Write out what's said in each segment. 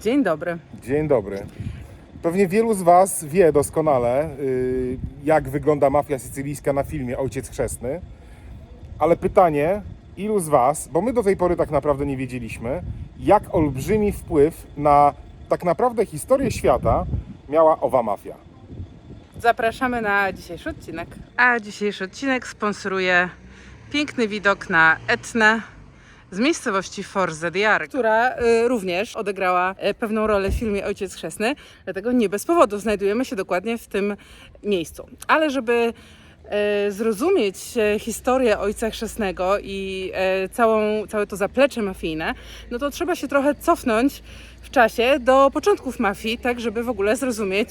Dzień dobry. Dzień dobry. Pewnie wielu z Was wie doskonale, y, jak wygląda mafia sycylijska na filmie Ojciec Chrzestny. Ale pytanie, ilu z Was, bo my do tej pory tak naprawdę nie wiedzieliśmy, jak olbrzymi wpływ na tak naprawdę historię świata miała owa mafia. Zapraszamy na dzisiejszy odcinek. A dzisiejszy odcinek sponsoruje piękny widok na Etnę z miejscowości Forze Diar, która y, również odegrała y, pewną rolę w filmie Ojciec Chrzestny, dlatego nie bez powodu znajdujemy się dokładnie w tym miejscu. Ale żeby y, zrozumieć e, historię Ojca Chrzestnego i e, całą, całe to zaplecze mafijne, no to trzeba się trochę cofnąć w czasie do początków mafii, tak żeby w ogóle zrozumieć,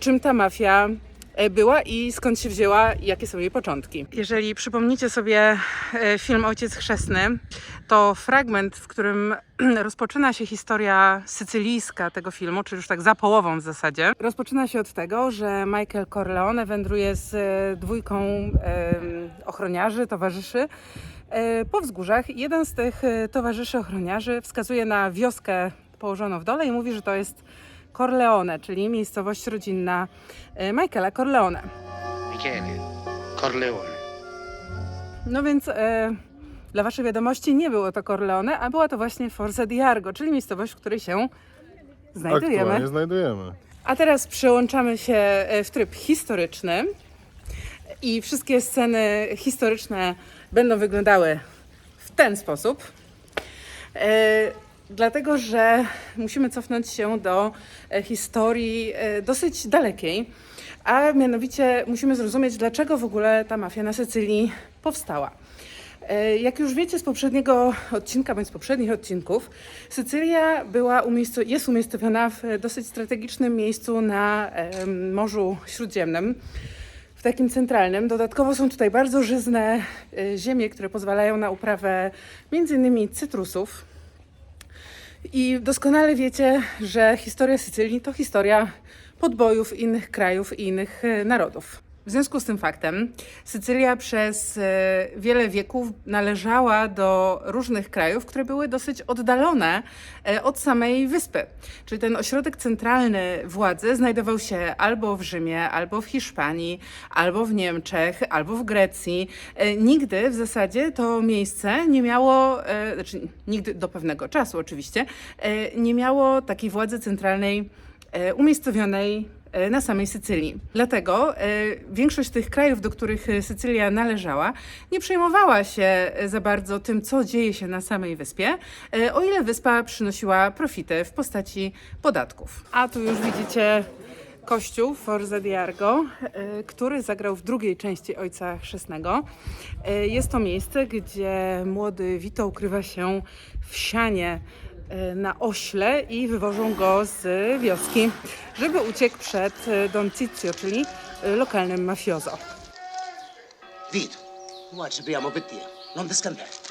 czym ta mafia była i skąd się wzięła, jakie są jej początki. Jeżeli przypomnicie sobie e, film Ojciec Chrzestny, to fragment, w którym rozpoczyna się historia sycylijska tego filmu, czy już tak za połową w zasadzie, rozpoczyna się od tego, że Michael Corleone wędruje z e, dwójką ochroniarzy, towarzyszy e, po wzgórzach. Jeden z tych e, towarzyszy ochroniarzy wskazuje na wioskę położoną w dole i mówi, że to jest Corleone, czyli miejscowość rodzinna e, Michaela Corleone. Michele Corleone. No więc e, dla Waszej wiadomości nie było to Corleone, a była to właśnie Forza di Argo, czyli miejscowość, w której się znajdujemy. Aktualnie znajdujemy. A teraz przełączamy się e, w tryb historyczny i wszystkie sceny historyczne będą wyglądały w ten sposób. E, dlatego, że musimy cofnąć się do e, historii e, dosyć dalekiej, a mianowicie musimy zrozumieć, dlaczego w ogóle ta mafia na Sycylii powstała. E, Jak już wiecie z poprzedniego odcinka, bądź z poprzednich odcinków, Sycylia była jest umiejscowiona w dosyć strategicznym miejscu na Morzu Śródziemnym, w takim centralnym. Dodatkowo są tutaj bardzo żyzne ziemie, które pozwalają na uprawę m.in. cytrusów. I doskonale wiecie, że historia Sycylii to historia podbojów innych krajów i innych e, narodów. W związku z tym faktem Sycylia przez e, wiele wieków należała do różnych krajów, które były dosyć oddalone e, od samej wyspy. Czyli ten ośrodek centralny władzy znajdował się albo w Rzymie, albo w Hiszpanii, albo w Niemczech, albo w Grecji. E, Nigdy w zasadzie to miejsce nie miało, znaczy nigdy do pewnego czasu oczywiście, nie miało takiej władzy centralnej umiejscowionej na samej Sycylii. Dlatego e, większość tych krajów, do których e, Sycylia należała, nie przejmowała się e, za bardzo tym, co dzieje się na samej wyspie, e, o ile wyspa przynosiła profity w postaci podatków. A tu już widzicie kościół Forza di Argo, e, który zagrał w drugiej części Ojca Chrzestnego. E, Jest to miejsce, gdzie młody Vito ukrywa się w sianie e, na ośle i wywożą go z wioski, żeby uciekł przed e, Don Cizio, czyli e, lokalnym mafiozo. Vito, ci apriamo per te. Non. Presto, presto.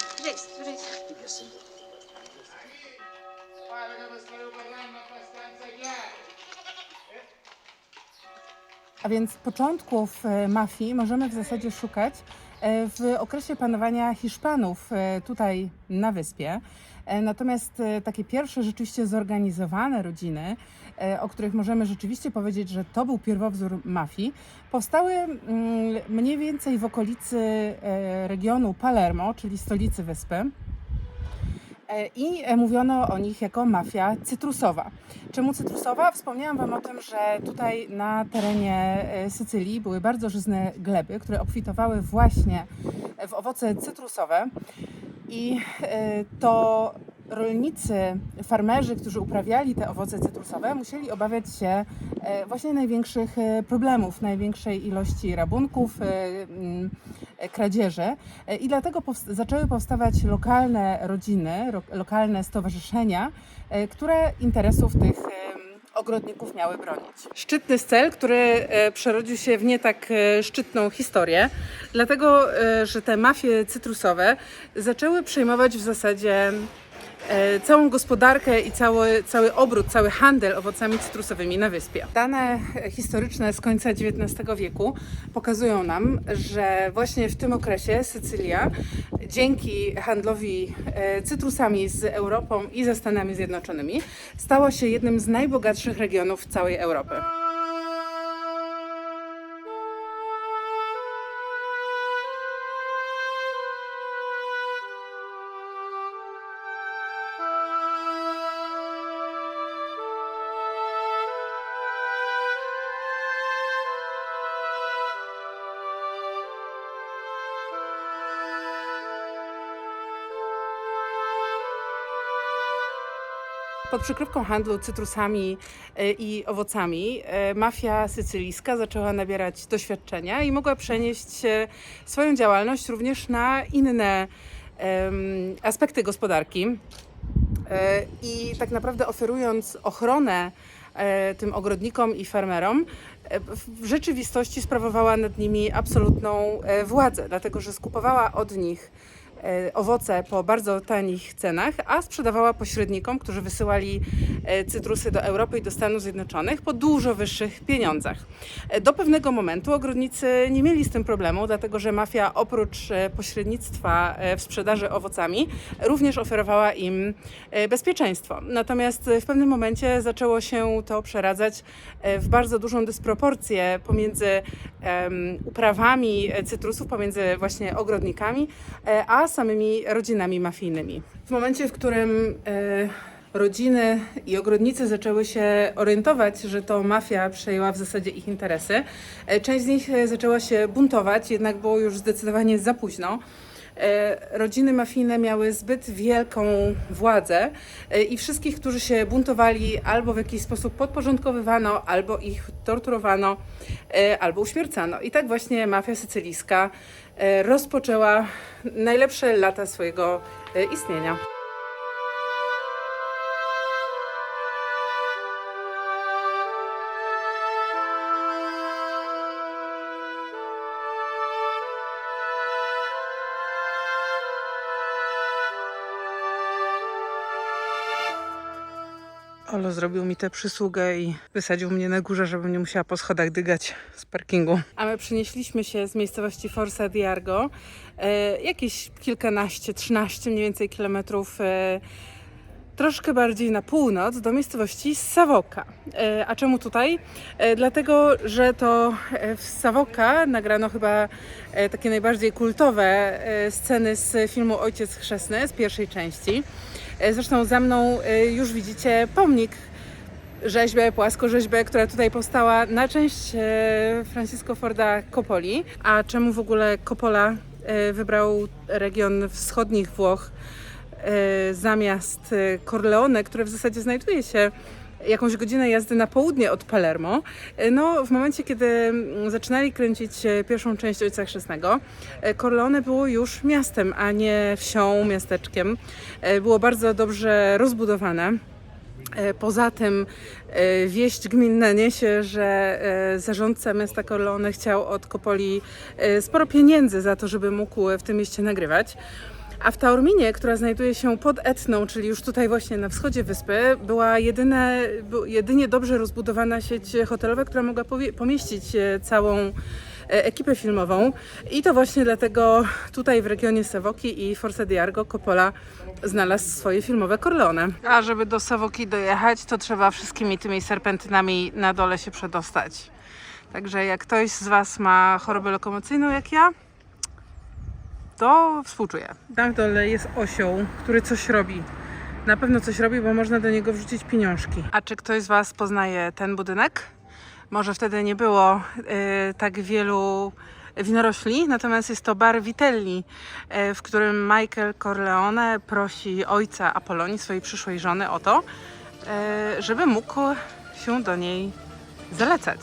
A więc początków e, mafii możemy w zasadzie szukać e, w okresie panowania Hiszpanów e, tutaj na wyspie. E, Natomiast e, takie pierwsze rzeczywiście zorganizowane rodziny, e, o których możemy rzeczywiście powiedzieć, że to był pierwowzór mafii, powstały mm, mniej więcej w okolicy regionu Palermo, czyli stolicy wyspy. I mówiono o nich jako mafia cytrusowa. Czemu cytrusowa? Wspomniałam Wam o tym, że tutaj na terenie Sycylii były bardzo żyzne gleby, które obfitowały właśnie w owoce cytrusowe. I e, to rolnicy, farmerzy, którzy uprawiali te owoce cytrusowe, musieli obawiać się e, właśnie największych e, problemów, największej ilości rabunków, e, kradzieży. I dlatego zaczęły powstawać lokalne rodziny, ro- lokalne stowarzyszenia, które interesów tych ogrodników miały bronić. Szczytny cel, który e, przerodził się w nie tak e, szczytną historię, dlatego, e, że te mafie cytrusowe zaczęły przejmować w zasadzie całą gospodarkę i cały, cały obrót, cały handel owocami cytrusowymi na wyspie. Dane historyczne z końca XIX wieku pokazują nam, że właśnie w tym okresie Sycylia dzięki handlowi e, cytrusami z Europą i ze Stanami Zjednoczonymi stała się jednym z najbogatszych regionów całej Europy. Pod przykrywką handlu cytrusami e, i owocami e, mafia sycylijska zaczęła nabierać doświadczenia i mogła przenieść e, swoją działalność również na inne aspekty gospodarki. I tak naprawdę oferując ochronę tym ogrodnikom i farmerom, w rzeczywistości sprawowała nad nimi absolutną władzę, dlatego że skupowała od nich owoce po bardzo tanich cenach, a sprzedawała pośrednikom, którzy wysyłali e, cytrusy do Europy i do Stanów Zjednoczonych po dużo wyższych pieniądzach. E, Do pewnego momentu ogrodnicy nie mieli z tym problemu, dlatego że mafia oprócz e, pośrednictwa e, w sprzedaży owocami również oferowała im e, bezpieczeństwo. Natomiast e, w pewnym momencie zaczęło się to przeradzać e, w bardzo dużą dysproporcję pomiędzy uprawami e, cytrusów, pomiędzy właśnie ogrodnikami, e, a samymi rodzinami mafijnymi. W momencie, w którym e, rodziny i ogrodnicy zaczęły się orientować, że to mafia przejęła w zasadzie ich interesy, e, część z nich e, zaczęła się buntować, jednak było już zdecydowanie za późno. E, Rodziny mafijne miały zbyt wielką władzę e, i wszystkich, którzy się buntowali, albo w jakiś sposób podporządkowywano, albo ich torturowano, e, albo uśmiercano. I tak właśnie mafia sycylijska rozpoczęła najlepsze lata swojego istnienia. Zrobił mi tę przysługę i wysadził mnie na górze, żebym nie musiała po schodach dygać z parkingu. A my przenieśliśmy się z miejscowości Forza di Argo, e, jakieś kilkanaście, trzynaście mniej więcej kilometrów e, troszkę bardziej na północ do miejscowości Savoca. E, A czemu tutaj? E, Dlatego, że to e, w Savoca nagrano chyba e, takie najbardziej kultowe e, sceny z filmu Ojciec Chrzestny z pierwszej części. E, Zresztą za mną e, już widzicie pomnik rzeźbę, płaskorzeźbę, która tutaj powstała na część e, Francisco Forda Coppoli. A czemu w ogóle Coppola wybrał region wschodnich Włoch zamiast Corleone, które w zasadzie znajduje się jakąś godzinę jazdy na południe od Palermo. E, No, w momencie, kiedy mm, zaczynali kręcić e, pierwszą część Ojca Chrzestnego, e, Corleone było już miastem, a nie wsią, miasteczkiem. Było bardzo dobrze rozbudowane. Poza tym wieść gminna niesie, że zarządca miasta Corleone chciał od Kopoli sporo pieniędzy za to, żeby mógł w tym mieście nagrywać. A w Taorminie, która znajduje się pod Etną, czyli już tutaj właśnie na wschodzie wyspy, była jedyne, jedynie dobrze rozbudowana sieć hotelowa, która mogła pomieścić e, całą e, ekipę filmową. I to właśnie dlatego tutaj w regionie Savoki i Forza di Argo Coppola znalazł swoje filmowe Corleone. A żeby do Savoki dojechać, to trzeba wszystkimi tymi serpentynami na dole się przedostać. Także jak ktoś z Was ma chorobę lokomocyjną jak ja, to współczuję. Tam w dole jest osioł, który coś robi. Na pewno coś robi, bo można do niego wrzucić pieniążki. A czy ktoś z Was poznaje ten budynek? Może wtedy nie było y, tak wielu winorośli, natomiast jest to bar Vitelli, y, w którym Michael Corleone prosi ojca Apolonii, swojej przyszłej żony, o to, y, żeby mógł się do niej zalecać.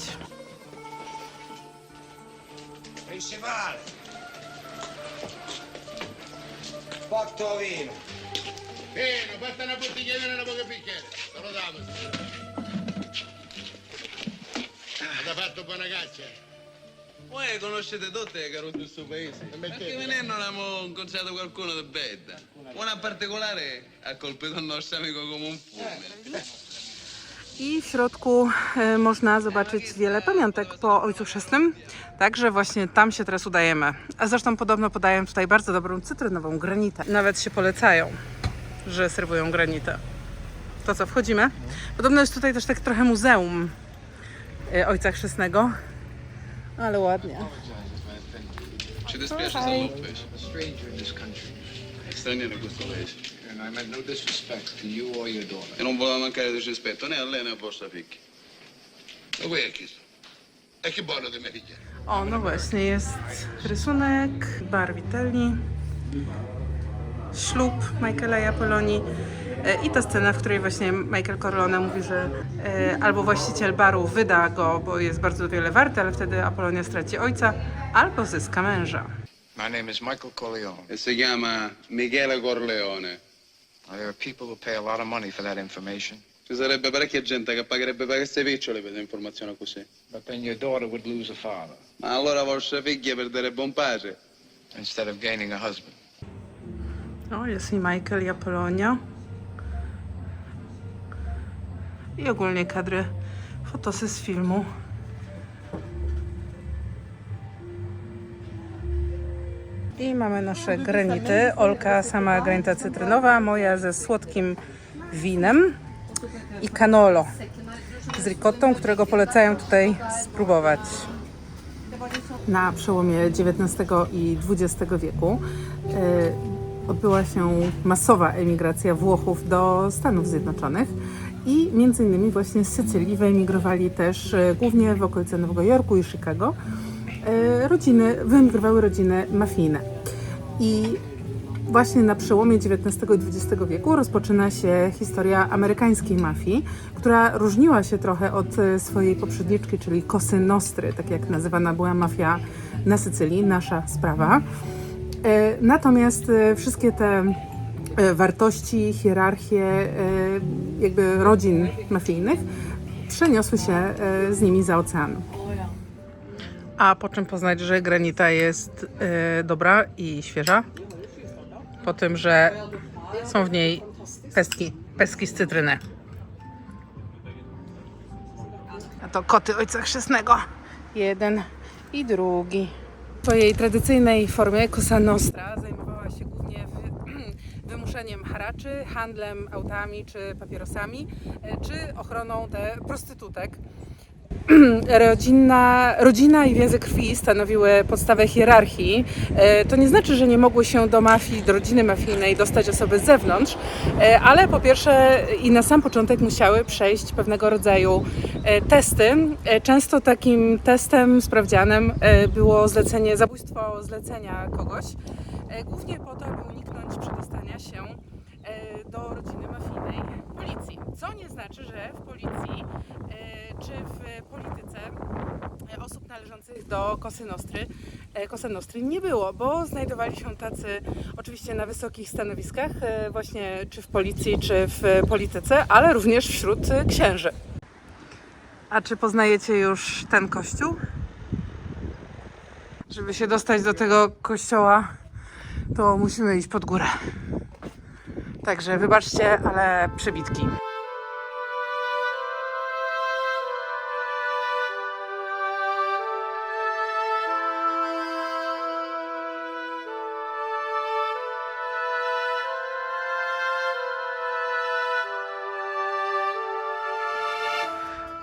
Principale. Quattro vino. Vino, basta una bottiglietta e una poca bicchiere. Te lo damo. Ha fatto buona caccia. Voi conoscete tutte le carote del suo paese. Perché venendo non abbiamo incontrato qualcuno di bella. Una particolare ha colpito il nostro amico come un fulmine. I w środku e, można zobaczyć wiele pamiątek po Ojcu Chrzestnym. Także właśnie tam się teraz udajemy. A zresztą podobno podają tutaj bardzo dobrą cytrynową granitę. Nawet się polecają, że serwują granitę. To co, wchodzimy? Podobno jest tutaj też tak trochę muzeum e, Ojca Chrzestnego. Ale ładnie. Stranger this country. Straniero in questo paese. And I meant no disrespect to you or your daughter. E non voleva mancare di rispetto né a lei né a vostra figlia. Ma qui è chi? E che buono di me figlia? O, no właśnie, jest rysunek, bar Vitelli, ślub Michaela i Apolonii e, i ta scena, w której właśnie Michael Corleone mówi, że e, albo właściciel baru wyda go, bo jest bardzo wiele warty, ale wtedy Apolonia straci ojca, albo zyska męża. My name is Michael Corleone. E si chiama Michele Corleone. Ci sarebbe parecchia gente che pagherebbe per queste picciole per informazioni così. But then your daughter would lose a father Ma allora vostra figlia perderebbe un padre. instead of gaining a husband. O, jest i Michael i Apolonia. I ogólnie kadry, fotosy z filmu. I mamy nasze granity. Olka sama granita cytrynowa, moja ze słodkim winem i canolo z ricottą, którego polecają tutaj spróbować. Na przełomie XIX i XX wieku e, odbyła się masowa emigracja Włochów do Stanów Zjednoczonych i między innymi właśnie z Sycylii wyemigrowali też e, głównie w okolice Nowego Jorku i Chicago rodziny, wyemigrowały rodziny mafijne. I Właśnie na przełomie XIX i XX wieku rozpoczyna się historia amerykańskiej mafii, która różniła się trochę od e, swojej poprzedniczki, czyli Kosy Nostry, tak jak nazywana była mafia na Sycylii, nasza sprawa. E, Natomiast e, wszystkie te e, wartości, hierarchie e, jakby rodzin mafijnych przeniosły się e, z nimi za ocean. A po czym poznać, że granita jest e, dobra i świeża? po tym, że są w niej pestki, pestki z cytryny. A to koty ojca chrzestnego. Jeden i drugi. W swojej tradycyjnej formie Cosa Nostra zajmowała się głównie wy, wymuszeniem haraczy, handlem autami czy papierosami, e, czy ochroną te prostytutek. Rodzinna, rodzina i więzy krwi stanowiły podstawę hierarchii. E, To nie znaczy, że nie mogły się do mafii, do rodziny mafijnej dostać osoby z zewnątrz, e, ale po pierwsze i na sam początek musiały przejść pewnego rodzaju e, testy. Często takim testem, sprawdzianem było zlecenie, zabójstwo zlecenia kogoś, głównie po to, aby uniknąć przedostania się do rodziny mafijnej policji. Co nie znaczy, że w policji e, czy w polityce e, osób należących do Kosy Nostry, e, Kosy Nostry nie było, bo znajdowali się tacy oczywiście na wysokich stanowiskach, właśnie czy w policji, czy w polityce, ale również wśród księży. A czy poznajecie już ten kościół? Żeby się dostać do tego kościoła, to musimy iść pod górę. Także wybaczcie, ale przebitki.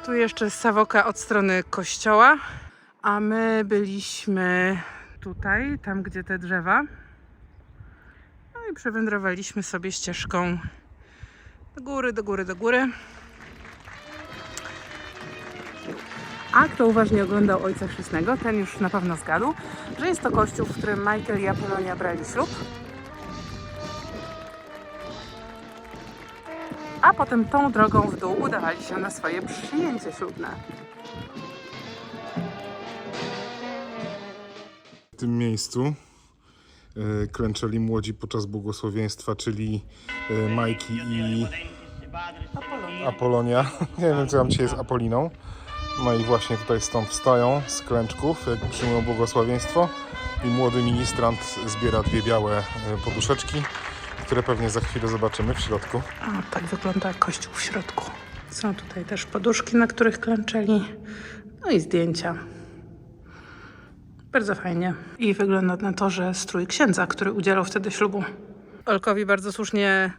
Tu jeszcze Sawoka od strony kościoła, a my byliśmy tutaj, tam gdzie te drzewa. I przewędrowaliśmy sobie ścieżką do góry, do góry, do góry. A kto uważnie oglądał Ojca Chrzestnego, ten już na pewno zgadł, że jest to kościół, w którym Michael i Apolonia brali ślub. A potem tą drogą w dół udawali się na swoje przyjęcie ślubne. W tym miejscu klęczeli młodzi podczas błogosławieństwa, czyli e, Majki i Apolonia. Nie wiem, czy tam dzisiaj jest Apoliną. No i właśnie tutaj stąd wstają z klęczków, jak przyjmują błogosławieństwo i młody ministrant zbiera dwie białe e, poduszeczki, które pewnie za chwilę zobaczymy w środku. O, tak wygląda kościół w środku. Są tutaj też poduszki, na których klęczeli. No i zdjęcia. Bardzo fajnie. I wygląda na to, że strój księdza, który udzielał wtedy ślubu. Olkowi bardzo słusznie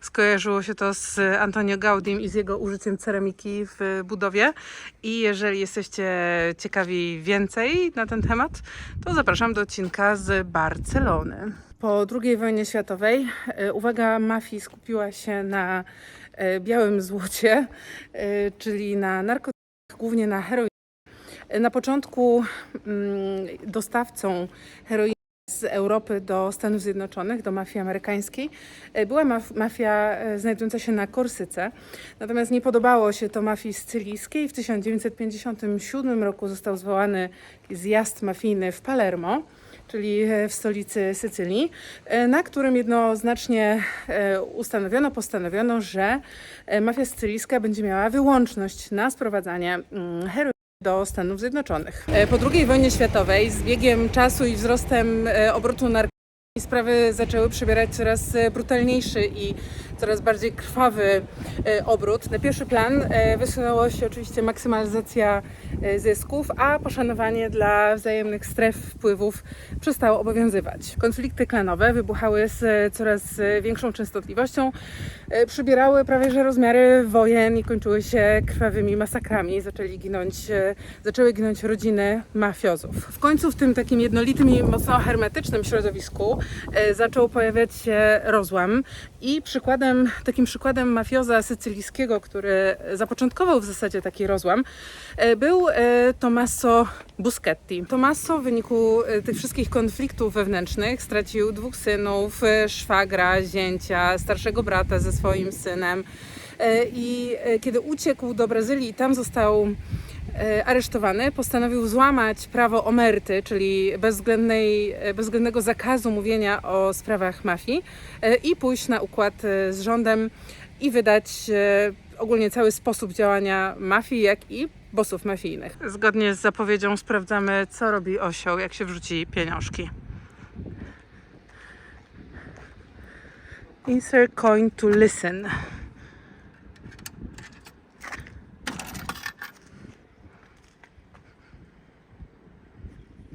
skojarzyło się to z Antonio Gaudim i z jego użyciem ceramiki w budowie. I jeżeli jesteście ciekawi więcej na ten temat, to zapraszam do odcinka z Barcelony. Po II wojnie światowej e, uwaga mafii skupiła się na e, białym złocie, e, czyli na narkotykach, głównie na heroinie. Na początku mm, dostawcą heroiny z Europy do Stanów Zjednoczonych, do mafii amerykańskiej, e, była maf- mafia e, znajdująca się na Korsyce. Natomiast nie podobało się to mafii sycylijskiej. W 1957 roku został zwołany zjazd mafijny w Palermo czyli e, w stolicy Sycylii, na którym jednoznacznie ustanowiono, postanowiono, że mafia sycylijska będzie miała wyłączność na sprowadzanie mm, heroiny do Stanów Zjednoczonych. E, Po II wojnie światowej z biegiem czasu i wzrostem e, obrotu narkotyków sprawy zaczęły przybierać coraz e, brutalniejszy i coraz bardziej krwawy e, obrót. Na pierwszy plan e, wysunęło się oczywiście maksymalizacja e, zysków, a poszanowanie dla wzajemnych stref wpływów przestało obowiązywać. Konflikty klanowe wybuchały z coraz większą częstotliwością, przybierały prawie że rozmiary wojen i kończyły się krwawymi masakrami. Zaczęli ginąć, zaczęły ginąć rodziny mafiozów. W końcu w tym takim jednolitym i mocno hermetycznym środowisku zaczął pojawiać się rozłam i przykładem, takim przykładem mafioza sycylijskiego, który zapoczątkował w zasadzie taki rozłam, e, był e, Tommaso Buschetti. Tommaso w wyniku e, tych wszystkich konfliktów wewnętrznych stracił dwóch synów, szwagra, zięcia, starszego brata ze swoim synem. I kiedy uciekł do Brazylii tam został aresztowany, postanowił złamać prawo omerty, czyli bezwzględnej, e, bezwzględnego zakazu mówienia o sprawach mafii e, i pójść na układ e, z rządem i wydać e, ogólnie cały sposób działania mafii, jak i bossów mafijnych. Zgodnie z zapowiedzią sprawdzamy, co robi osioł, jak się wrzuci pieniążki. Insert coin to listen.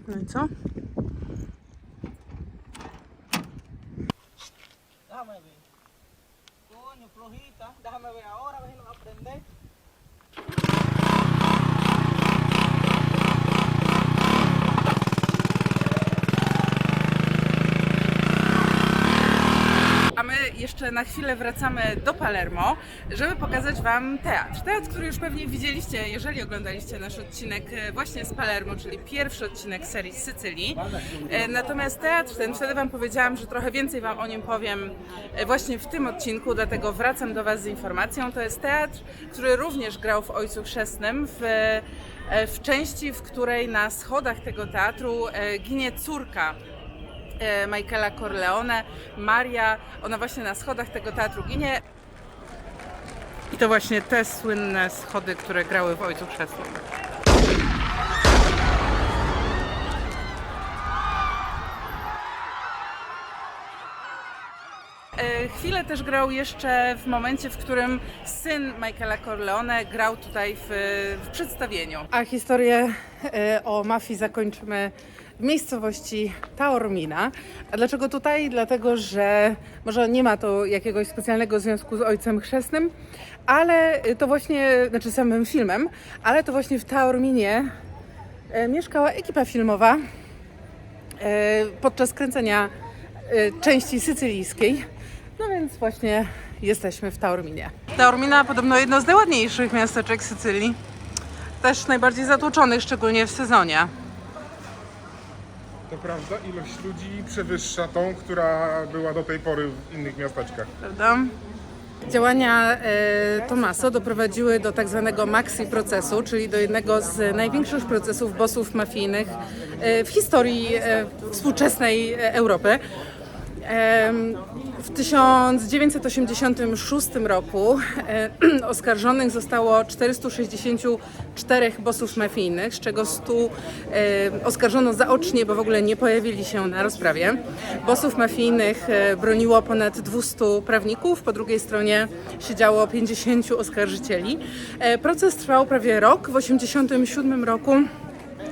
Co? Déjame ver. Coño, flojita. Déjame ver ahora, a ver si aprender. Jeszcze na chwilę wracamy do Palermo, żeby pokazać Wam teatr. Teatr, który już pewnie widzieliście, jeżeli oglądaliście nasz odcinek e, właśnie z Palermo, czyli pierwszy odcinek serii z Sycylii. E, Natomiast teatr ten, wtedy Wam powiedziałam, że trochę więcej Wam o nim powiem e, właśnie w tym odcinku, dlatego wracam do Was z informacją. To jest teatr, który również grał w Ojcu Chrzestnym, w, w części, w której na schodach tego teatru ginie córka Michaela Corleone, Maria, ona właśnie na schodach tego teatru ginie. I to właśnie te słynne schody, które grały w Ojcu Chrzestnym. E, Chwilę też grał jeszcze w momencie, w którym syn Michaela Corleone grał tutaj w, w przedstawieniu. A historię e, o mafii zakończymy w miejscowości Taormina. A dlaczego tutaj? Dlatego, że może nie ma to jakiegoś specjalnego związku z Ojcem Chrzestnym, ale to właśnie, znaczy samym filmem, ale to właśnie w Taorminie e, mieszkała ekipa filmowa e, podczas kręcenia e, części sycylijskiej. No więc właśnie jesteśmy w Taorminie. Taormina podobno jedno z najładniejszych miasteczek Sycylii. Też najbardziej zatłoczonych, szczególnie w sezonie. To prawda, ilość ludzi przewyższa tą, która była do tej pory w innych miasteczkach. Prawda? Działania e, Tomaso doprowadziły do tak zwanego maxi procesu, czyli do jednego z największych procesów bossów mafijnych e, w historii e, współczesnej Europy. W 1986 roku oskarżonych zostało 464 bossów mafijnych, z czego 100 e, oskarżono zaocznie, bo w ogóle nie pojawili się na rozprawie. Bossów mafijnych e, broniło ponad 200 prawników, po drugiej stronie siedziało 50 oskarżycieli. E, Proces trwał prawie rok. W 1987 roku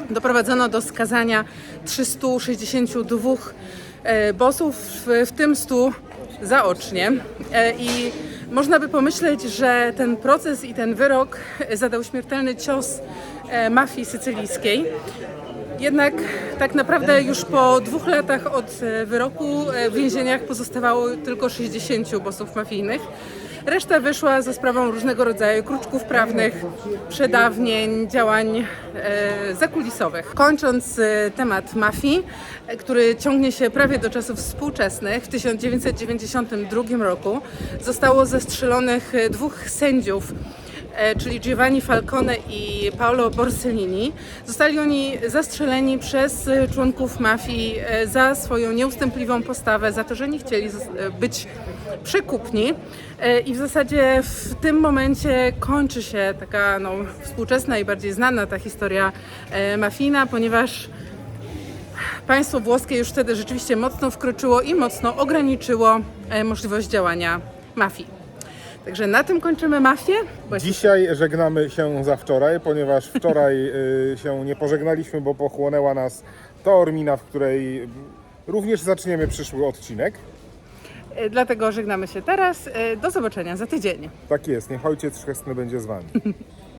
doprowadzono do skazania 362 e, bossów, w- w tym 100 zaocznie. E, I można by pomyśleć, że ten proces i ten wyrok zadał śmiertelny cios e, mafii sycylijskiej. Jednak tak naprawdę już po dwóch latach od e, wyroku e, w więzieniach pozostawało tylko 60 bossów mafijnych. Reszta wyszła za sprawą różnego rodzaju kruczków prawnych, przedawnień, działań e, zakulisowych. Kończąc e, temat mafii, który ciągnie się prawie do czasów współczesnych, w 1992 roku zostało zestrzelonych e, dwóch sędziów czyli Giovanni Falcone i Paolo Borsellini. Zostali oni zastrzeleni przez e, członków mafii e, za swoją nieustępliwą postawę, za to, że nie chcieli e, być przekupni. E, I w zasadzie w tym momencie kończy się taka no, współczesna i bardziej znana ta historia e, mafijna, ponieważ państwo włoskie już wtedy rzeczywiście mocno wkroczyło i mocno ograniczyło e, możliwość działania mafii. Także na tym kończymy mafię. Właśnie Dzisiaj żegnamy się za wczoraj, ponieważ wczoraj y, się nie pożegnaliśmy, bo pochłonęła nas Taormina, w której również zaczniemy przyszły odcinek. E, Dlatego żegnamy się teraz. E, Do zobaczenia za tydzień. Tak jest, niech ojciec chrzestny będzie z wami.